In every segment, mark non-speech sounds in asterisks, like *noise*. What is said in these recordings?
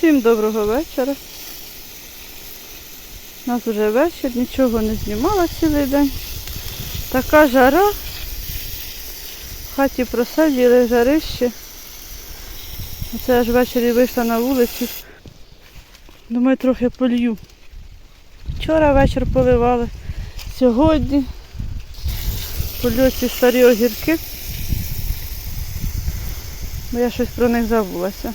Всім доброго вечора. У нас вже вечір, нічого не знімала цілий день. Така жара. В хаті просиділи жарище. Оце аж ввечері вийшла на вулицю. Думаю, трохи полью. Вчора вечір поливали. Сьогодні полю ці старі огірки. Бо я щось про них забулася.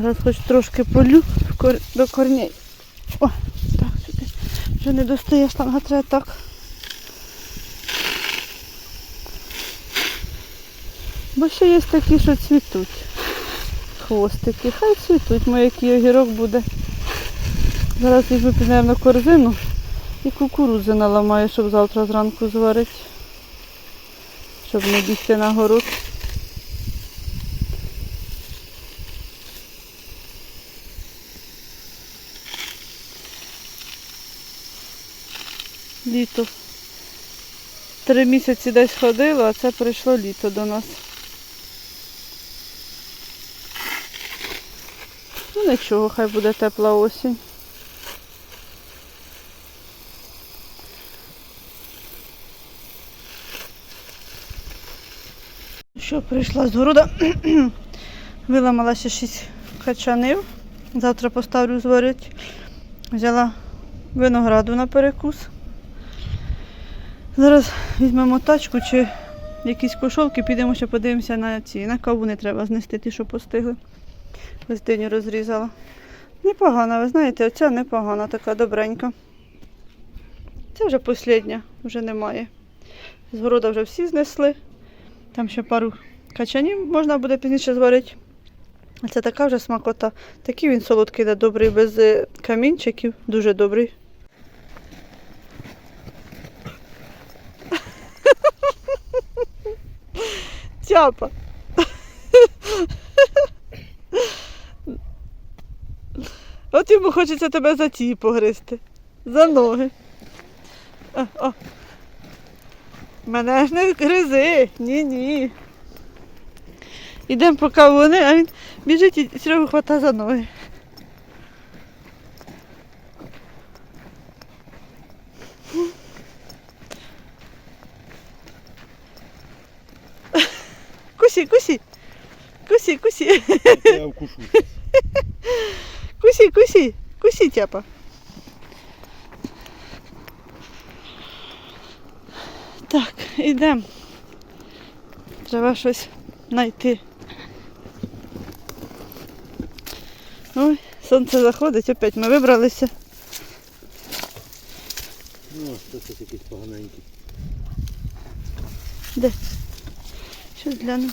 Зараз хоч трошки полю до корней. О, так, сюди. Вже не достає шланга, треба так. Бо ще є такі, що цвітуть. Хвостики. Хай цвітуть, мой який огірок буде. Зараз візьму, підемо корзину і кукурудзи наламаю, щоб завтра зранку зварити. Щоб не бігти на город. Літо. Три місяці десь ходило, а це прийшло літо до нас. Ну нічого, хай буде тепла осінь. Що прийшла з города, виламала ще 6 качанів. Завтра поставлю зварити. Взяла винограду на перекус. Зараз візьмемо тачку чи якісь кошовки, підемо ще подивимося на ці. На кавуни треба знести, ті, що постигли. Ось розрізала. Непогана, ви знаєте, оця непогана, така добренька. Це вже послідня, вже немає. З города вже всі знесли. Там ще пару качанів можна буде пізніше зварити. А це така вже смакота. Такий він солодкий, да, добрий, без е, камінчиків. Дуже добрий. Тяпа. От йому хочеться тебе за ті погризти. За ноги. О, о. Мене ж не гризи. Ні-ні. Ідемо поки вони, а він біжить і Серегу хвата за ноги. Кусі, кусі. Кусі, кусі. Я укушу. Кусі, кусі. Кусі. Так, ідемо. Треба щось знайти. Ой, сонце заходить, опять ми вибралися. Ну, це щось якийсь поганенький. Де? Щось гляну.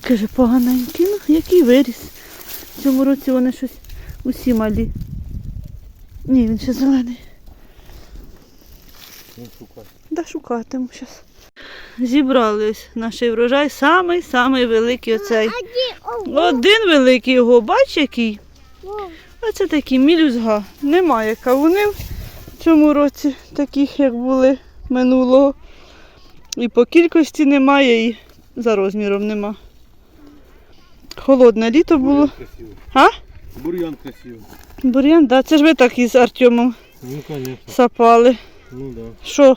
Каже, поганенький, ну який виріс. В цьому році вони щось усі малі. Ні, він ще зелений. Шукай. Да шукатиму зараз. Зібрали ось наш врожай, самий-самий великий оцей. Один великий його, бач який. Оце такий мілюзга. Немає кавунів в цьому році, таких, як були минулого. І по кількості немає, і за розміром нема. Холодне літо було. Бур'ян красивий. А? Бур'ян красивий. Бур'ян, да, це ж ви так із Артемом Ну, конечно. сапали. Ну, да. Що?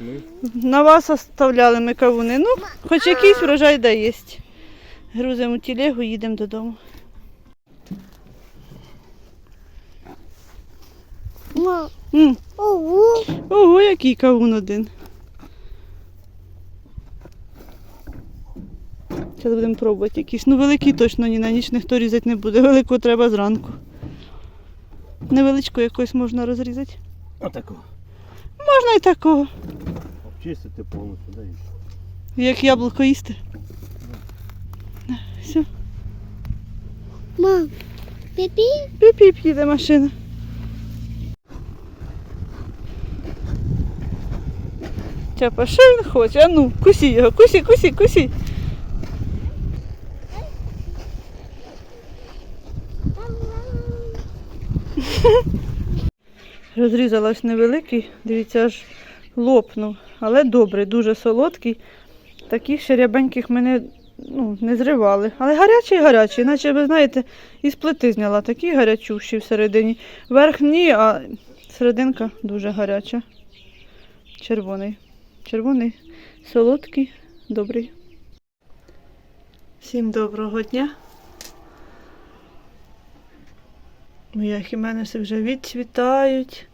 Ми На вас оставляли ми кавуни. Ну, хоч якийсь врожай да є. Грузимо телегу, їдемо додому. М, Ого, який кавун один. Зараз будемо пробувати якийсь. Ну великий точно ні на ніч ніхто різати не буде. Великого треба зранку. Невеличку якось можна розрізати. отакого. Можна і такого. Обчистити повністю, да, і. Як яблуко їсти. Все. мам, піпі, Піп-піп їде машина. Тяпа, що він хоче? А ну, кусі його, кусі, кусі, кусі. Розрізалась невеликий, дивіться, аж лопнув. Але добрий, дуже солодкий. Таких ще рябеньких ми не, ну, не зривали. Але гарячий гарячий, наче ви знаєте, із плити зняла. Такі гарячущі всередині. Верх ні, а серединка дуже гаряча. Червоний. Червоний, солодкий, добрий. Всім доброго дня. Моя хіменеси вже відцвітають.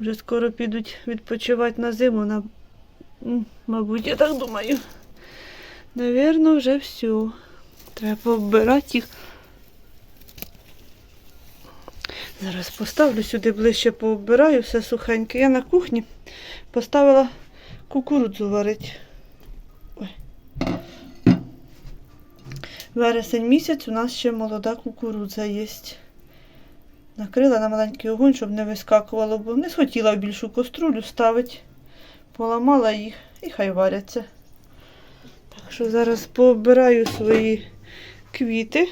Вже скоро підуть відпочивати на зиму. На... Мабуть, я так думаю. Навірно, вже все. Треба пооббирати їх. Зараз поставлю сюди ближче пооббираю, все сухеньке. Я на кухні поставила кукурудзу варити. Ой. Вересень місяць у нас ще молода кукурудза є. Накрила на маленький огонь, щоб не вискакувало, бо не схотіла в більшу каструлю ставити. Поламала їх і хай варяться. Так що зараз пообираю свої квіти.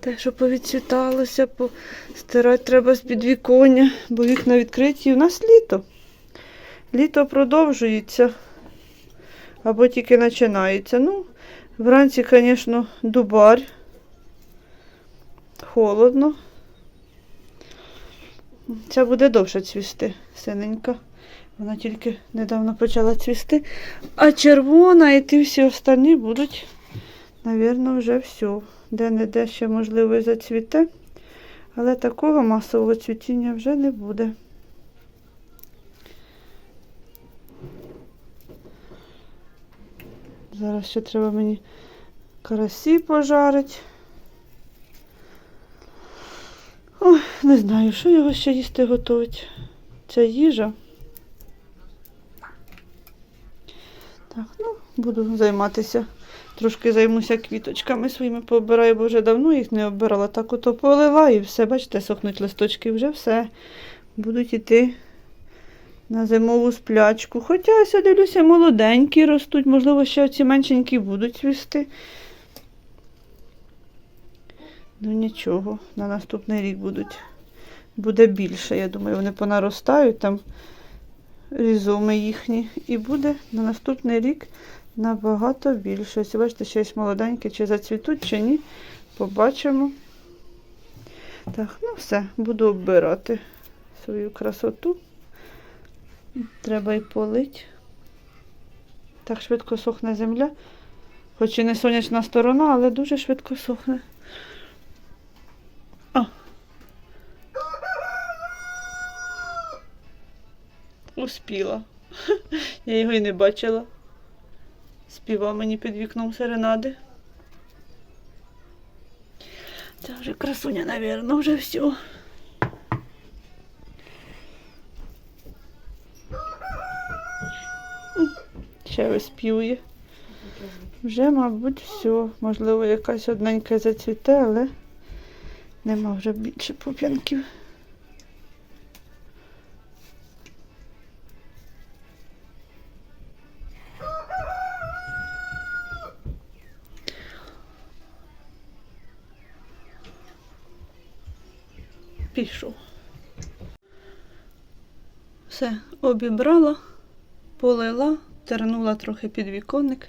Те, що повідцвіталося, стирати треба з підвіконня, бо вікна відкриті. У нас літо. Літо продовжується або тільки починається. Ну, вранці, звісно, дубар. Холодно. Ця буде довше цвісти, синенька. Вона тільки недавно почала цвісти. А червона і ті всі останні будуть, навірно, вже все. Де-не-де ще, можливо, зацвіте. Але такого масового цвітіння вже не буде. Зараз ще треба мені карасі пожарити. Ой, не знаю, що його ще їсти готовить. Ця їжа. Так, ну, буду займатися. Трошки займуся квіточками своїми пообираю, бо вже давно їх не обирала. Так ото полила і все, бачите, сохнуть листочки, вже все. Будуть іти на зимову сплячку. Хоча я дивлюся, молоденькі ростуть, можливо, ще ці меншенькі будуть цвісти. Ну нічого, на наступний рік будуть. Буде більше. Я думаю, вони понаростають там різоми їхні. І буде на наступний рік набагато більше. Ось бачите, ще є молоденькі, чи зацвітуть, чи ні. Побачимо. Так, ну все, буду оббирати свою красоту. Треба і полити. Так швидко сохне земля. Хоч і не сонячна сторона, але дуже швидко сохне. Успіла. *laughs* Я його і не бачила. Співав мені під вікном серенади. Це вже красуня, навірно, вже все. Ще виспівує. Вже, мабуть, все. Можливо, якась одненька зацвіте, але нема вже більше пуп'янків. Пішов. Все, обібрала, полила, тернула трохи під віконник.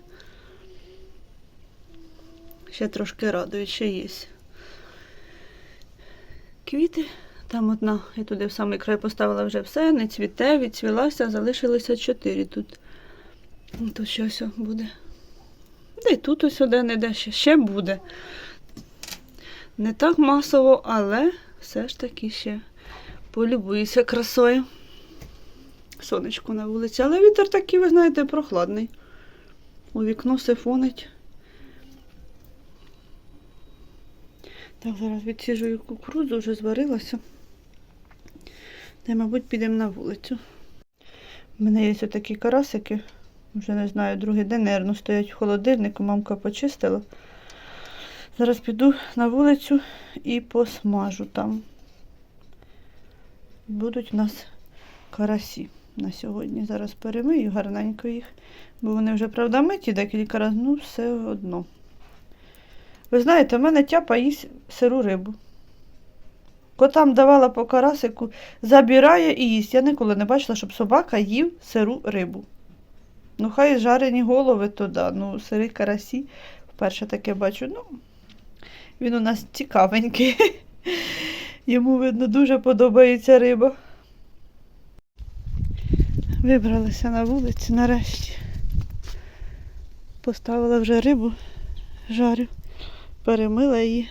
Ще трошки радують, ще є. Квіти. Там одна, я туди в самий край поставила вже все, не цвіте, відцвілася, залишилося чотири тут. Ну, Тут ще ось буде. Й тут ось один іде, ще, ще буде. Не так масово, але все ж таки ще полюбуюся красою. Сонечко на вулиці, але вітер такий, ви знаєте, прохладний. У вікно сифонить. Так, зараз відсіжую кукурудзу, вже зварилася. Та, мабуть, підемо на вулицю. У мене є такі карасики. Вже не знаю, другий день, мабуть, стоять в холодильнику, мамка почистила. Зараз піду на вулицю і посмажу там. Будуть у нас карасі на сьогодні. Зараз перемию гарненько їх, бо вони вже, правда, миті декілька разів, ну все одно. Ви знаєте, в мене тяпа їсть сиру рибу. Котам давала по карасику, забирає і їсть. Я ніколи не бачила, щоб собака їв сиру рибу. Ну, хай жарені голови то да, ну, сири карасі. Вперше таке бачу. Ну, він у нас цікавенький. *laughs* Йому, видно, дуже подобається риба. Вибралися на вулицю нарешті. Поставила вже рибу, жарю, перемила її.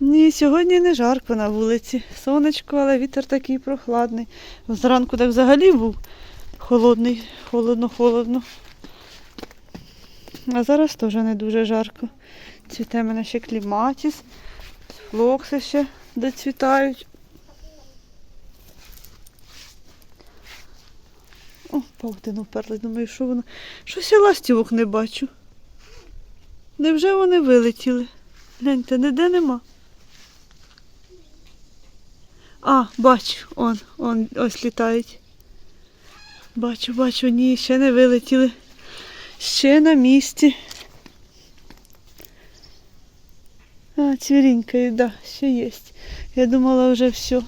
Ні, сьогодні не жарко на вулиці. Сонечко, але вітер такий прохладний. Зранку так взагалі був холодний, холодно-холодно. А зараз теж не дуже жарко. Цвіте мене ще кліматіс, флокси ще доцвітають. О, павутину вперли. Думаю, що воно. Щось я ластівок не бачу. Невже вони вилетіли? Гляньте, ніде нема. А, бачу, он, он, ось літають. Бачу, бачу, ні, ще не вилетіли. Ще на місці. А, цвірінькою, да, ще є. Я думала вже все.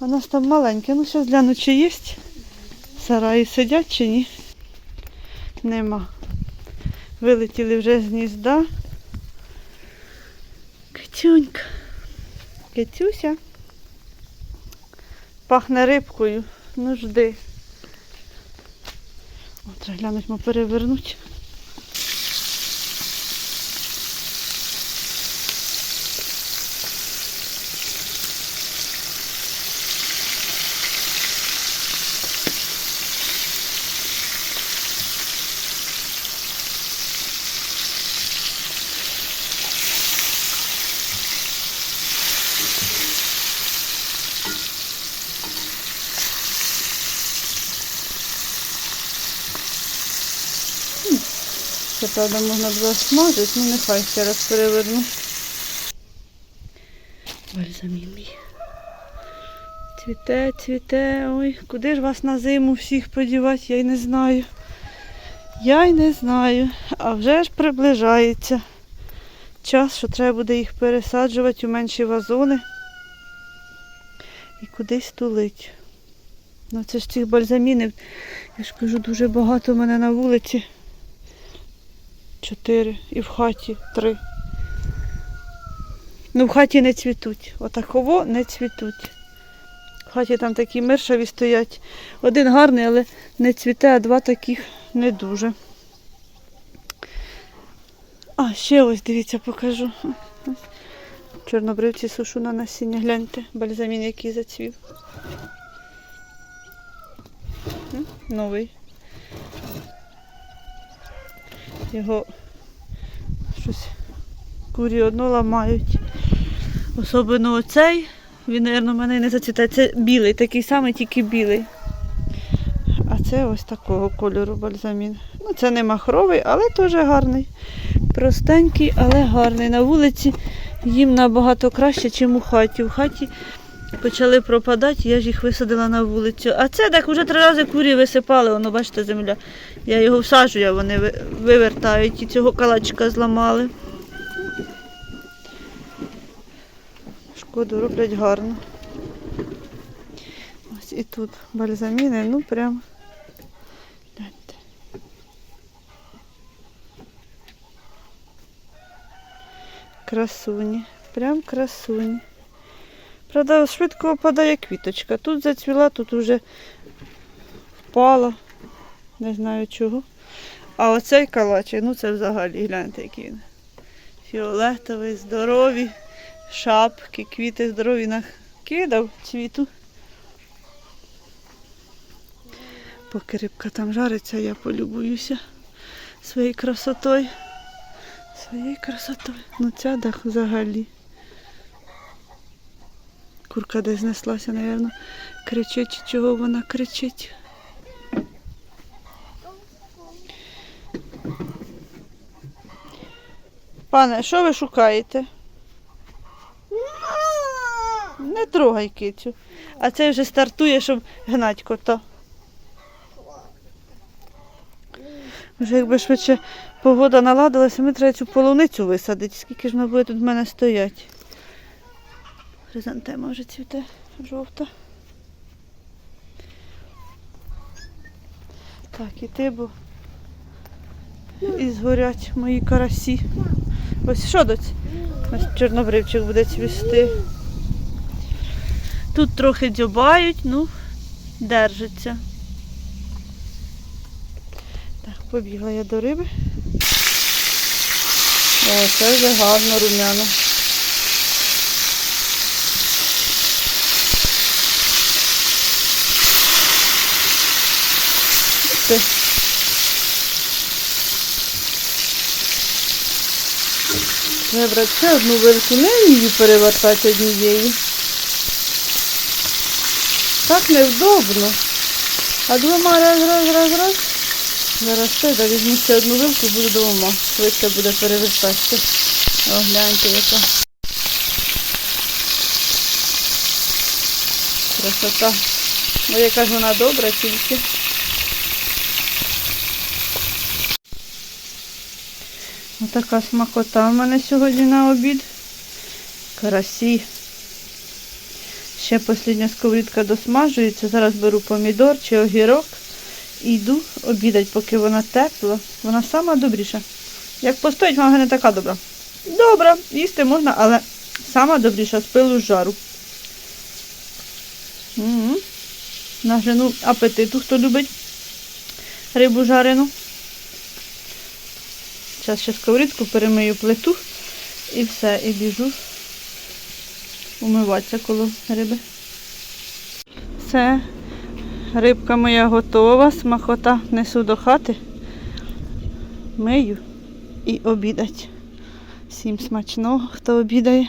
У нас там маленьке. Ну, зараз гляну, чи є. Сараї сидять чи ні. Нема. Вилетіли вже з гнізда. Китюнька. Китюся. Пахне рибкою. Ну жди. Треба глянуть, ми перевернуть. Правда, можна було смажити, ну нехай ще раз переверну. Бальзамін мій. Цвіте, цвіте. Ой, куди ж вас на зиму всіх подівати, я й не знаю. Я й не знаю. А вже ж приближається час, що треба буде їх пересаджувати у менші вазони і кудись тулить. Ну це ж цих бальзамінів, я ж кажу, дуже багато в мене на вулиці. Чотири. І в хаті три. Ну, в хаті не цвітуть. Отаково не цвітуть. В хаті там такі миршаві стоять. Один гарний, але не цвіте, а два таких не дуже. А, ще ось, дивіться, покажу. Чорнобривці сушу на насіння. Гляньте, бальзамін, який зацвів. Новий. Його щось курі одно ламають. Особливо оцей. Він, мабуть, мене не зацвітає. Це білий, такий самий, тільки білий. А це ось такого кольору бальзамін. Ну, це не махровий, але теж гарний. Простенький, але гарний. На вулиці їм набагато краще, ніж у хаті. У хаті почали пропадати, я ж їх висадила на вулицю. А це так вже три рази курі висипали, воно, бачите, земля. Я його всаджую, а вони вивертають і цього калачика зламали. Шкоду роблять гарно. Ось і тут бальзаміни, ну прям. Красуні. Прям красуні. Правда, швидко опадає квіточка. Тут зацвіла, тут уже впала. Не знаю чого. А оцей калачик, ну це взагалі, гляньте, який він. Фіолетовий, здорові, шапки, квіти здорові накидав цвіту. Поки рибка там жариться, я полюбуюся своєю красотою. Своєю красотою. Ну ця дах взагалі. Курка десь знеслася, напевно. Кричить, чого вона кричить. Пане, що ви шукаєте? Не трогай кицю. А цей вже стартує, щоб гнать кота. Вже якби швидше погода наладилася, ми треба цю полуницю висадити. Скільки ж вона буде тут в мене стоять? Хризантема вже цвіте жовта. Так, і ти, бо і згорять мої карасі. Ось що доць? Ось чорнобривчик буде цвісти. Тут трохи дзьобають, ну, держиться. Так, побігла я до риби. О, це вже гарно румяно. Треба ще одну вилку, не її перевертати однією. Так невдобно. А двома раз, раз, раз, раз. Зараз ще да, візьму ще одну вилку, буду двома. Швидше буде перевертатися. О, гляньте яка. Красота. Ну яка ж вона добра тільки. Отака смакота в мене сьогодні на обід. Карасі. Ще послідня сковорідка досмажується. Зараз беру помідор чи огірок і йду обідати, поки вона тепла. Вона сама добріша. Як постоїть, вона не така добра. Добра, їсти можна, але сама добріша з пилу з жару. Нажену апетиту, хто любить рибу жарену. Зараз ще сковорідку перемию плиту і все, і біжу умиватися коло риби. Все, рибка моя готова, смахота несу до хати, мию і обідать. Всім смачного, хто обідає.